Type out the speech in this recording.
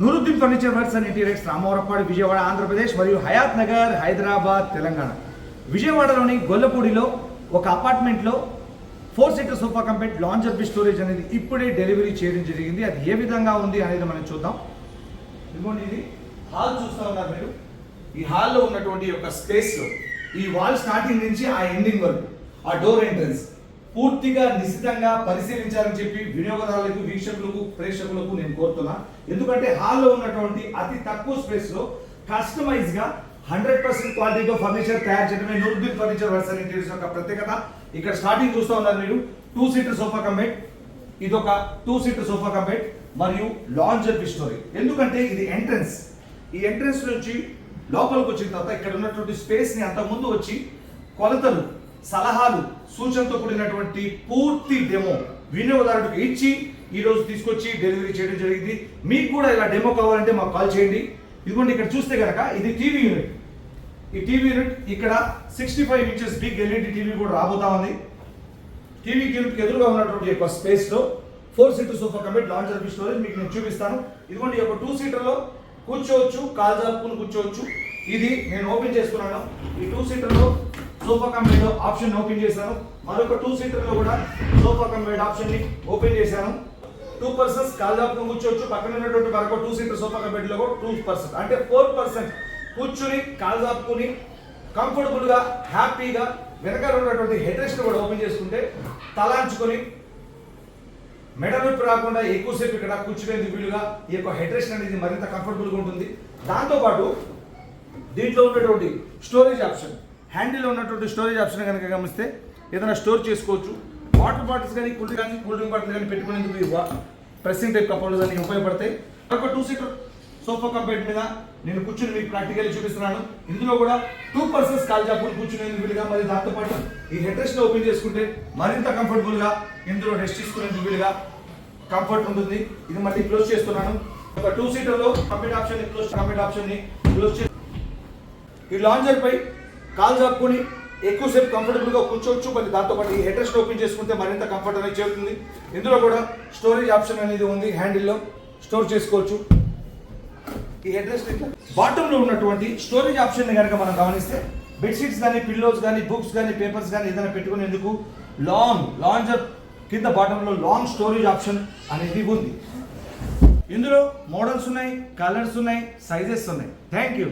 Nooruddin furniture works and interiors Ramavarappadu Vijayawada Andhra Pradesh మరియు హయాత్ నగర్ హైదరాబాద్ తెలంగాణ. విజయవాడలోని గొల్లపూడిలో ఒక అపార్ట్మెంట్లో four seater sofa cum bed lounger B storage అనేది ఇప్పుడే డెలివరీ చేయడం జరిగింది. అది ఏ విధంగా ఉంది అనేది మనం చూద్దాం. ఇదిగోండి ఇది. హాల్ చూస్తూ ఉన్నారు మీరు. ఈ హాల్లో ఉన్నటువంటి యొక్క స్పేస్ ఈ వాల్ స్టార్టింగ్ నుంచి ఆ ఎండింగ్ వరకు ఆ డోర్ ఎంట్రన్స్. పూర్తిగా నిశ్చితంగా పరిశీలించాలని చెప్పి వినియోగదారులకు వీక్షకులకు ప్రేక్షకులకు నేను కోరుతున్నా. ఎందుకంటే హాల్లో ఉన్నటువంటి అతి తక్కువ స్పేస్లో కస్టమైజ్గా హండ్రెడ్ పర్సెంట్ క్వాలిటీతో ఫర్నిచర్ తయారు చేయడమే నూరుద్దీన్ ఫర్నిచర్ వర్సన్ ఇంటీరియర్స్ యొక్క ప్రత్యేకత. ఇక్కడ స్టార్టింగ్ చూస్తూ ఉన్నారు మీరు. Two seater sofa cum bed ఇదొక two seater sofa cum bed మరియు లాంజర్ స్టోరీ ఎందుకంటే ఇది ఎంట్రన్స్ ఈ ఎంట్రన్స్ నుంచి లోపలికి వచ్చిన తర్వాత ఇక్కడ ఉన్నటువంటి స్పేస్ని అంత ముందు వచ్చి కొలతలు సలహాలు సూచనతో కూడినటువంటి పూర్తి డెమో వినియోగదారుడికి ఇచ్చి ఈరోజు తీసుకొచ్చి డెలివరీ చేయడం జరిగింది. మీకు కూడా ఇలా డెమో కావాలంటే మాకు కాల్ చేయండి. ఇదిగోండి ఇక్కడ చూస్తే కనుక ఇది టీవీ యూనిట్ ఈ టీవీ యూనిట్ ఇక్కడ sixty five inches big LED TV కూడా రాబోతా ఉంది. టీవీ యూనిట్కి ఎదురుగా ఉన్నటువంటి యొక్క స్పేస్లో four seater sofa company launch B storage మీకు నేను చూపిస్తాను. ఇదిగోండి ఒక టూ సీటర్లో కూర్చోవచ్చు కాల్ జాపుకుని కూర్చోవచ్చు. ఇది నేను ఓపెన్ చేసుకున్నాను ఈ టూ సీటర్లో సోఫా కంపెనీలో ఆప్షన్ ఓపెన్ చేశాను. మరొక టూ సీటర్లో కూడా సోఫా కంపెనీ ఆప్షన్ని ఓపెన్ చేశాను. టూ పర్సన్స్ కాళ్ళు జాపుకుని కూర్చోవచ్చు. పక్కన ఉన్నటువంటి మరొక టూ సీటర్ సోఫా కంపెనీలో లో టూ పర్సెంట్ అంటే ఫోర్ పర్సెంట్ కూర్చుని కాళ్ళు దాపుకుని కంఫర్టబుల్గా హ్యాపీగా వెనకాల ఉన్నటువంటి హెడ్ రెస్ట్ కూడా ఓపెన్ చేసుకుంటే తలాంచుకొని మెడ నొప్పి రాకుండా ఎక్కువసేపు ఇక్కడ కూర్చునేందుకు వీలుగా ఈ యొక్క హెడ్ రెస్ట్ అనేది మరింత కంఫర్టబుల్గా ఉంటుంది. దాంతో పాటు దీంట్లో ఉన్నటువంటి స్టోరేజ్ ఆప్షన్ హ్యాండిల్లో ఉన్నటువంటి స్టోరేజ్ ఆప్షన్ కనుక గమనిస్తే ఏదైనా స్టోర్ చేసుకోవచ్చు. వాటర్ బాటిల్స్ కానీ కూల్ కానీ కూల్ డ్రింక్ బాటిల్ కానీ పెట్టుకునేందుకు ఈ ప్రెస్సింగ్ టైప్ కప్పులు అని ఉపయోగపడతాయి. ఒక టూ సీటర్ సోఫా కంపెట్ మీద నేను కూర్చుని మీకు ప్రాక్టికల్ చూపిస్తున్నాను. ఇందులో కూడా టూ పర్సన్స్ కాల్ జాపులు కూర్చునేందుకు వీలుగా? మరి దాంతో పాటు ఈ హెడ్ రెస్ట్ ఓపెన్ చేసుకుంటే మరింత కంఫర్టబుల్గా ఇందులో రెస్ట్ తీసుకునేందుకు వీలుగా కంఫర్ట్ ఉంటుంది. ఇది మళ్ళీ క్లోజ్ చేస్తున్నాను. ఒక two సీటర్లో cum bed option close cum bed ఆప్షన్ని క్లోజ్ చేసి ఈ లాంజర్ పై కాల్ జాపుకొని ఎక్కువసేపు కంఫర్టబుల్గా కూర్చోవచ్చు. మరి దాంతో పాటు ఈ హెడ్రెస్ట్ ఓపెన్ చేసుకుంటే మరింత కంఫర్ట్ అనేది చేరుతుంది. ఇందులో కూడా స్టోరేజ్ ఆప్షన్ అనేది ఉంది హ్యాండిల్లో. స్టోర్ చేసుకోవచ్చు. ఈ హెడ్ బాటంలో ఇట్లా ఉన్నటువంటి స్టోరేజ్ ఆప్షన్ని కనుక మనం గమనిస్తే బెడ్షీట్స్ కానీ పిల్లోస్ కానీ బుక్స్ కానీ పేపర్స్ కానీ ఏదైనా పెట్టుకునేందుకు లాంగ్ లాంజర్ కింద బాటంలో లాంగ్ స్టోరేజ్ ఆప్షన్ అనేది ఉంది. ఇందులో మోడల్స్ ఉన్నాయి కలర్స్ ఉన్నాయి సైజెస్ ఉన్నాయి. Thank you.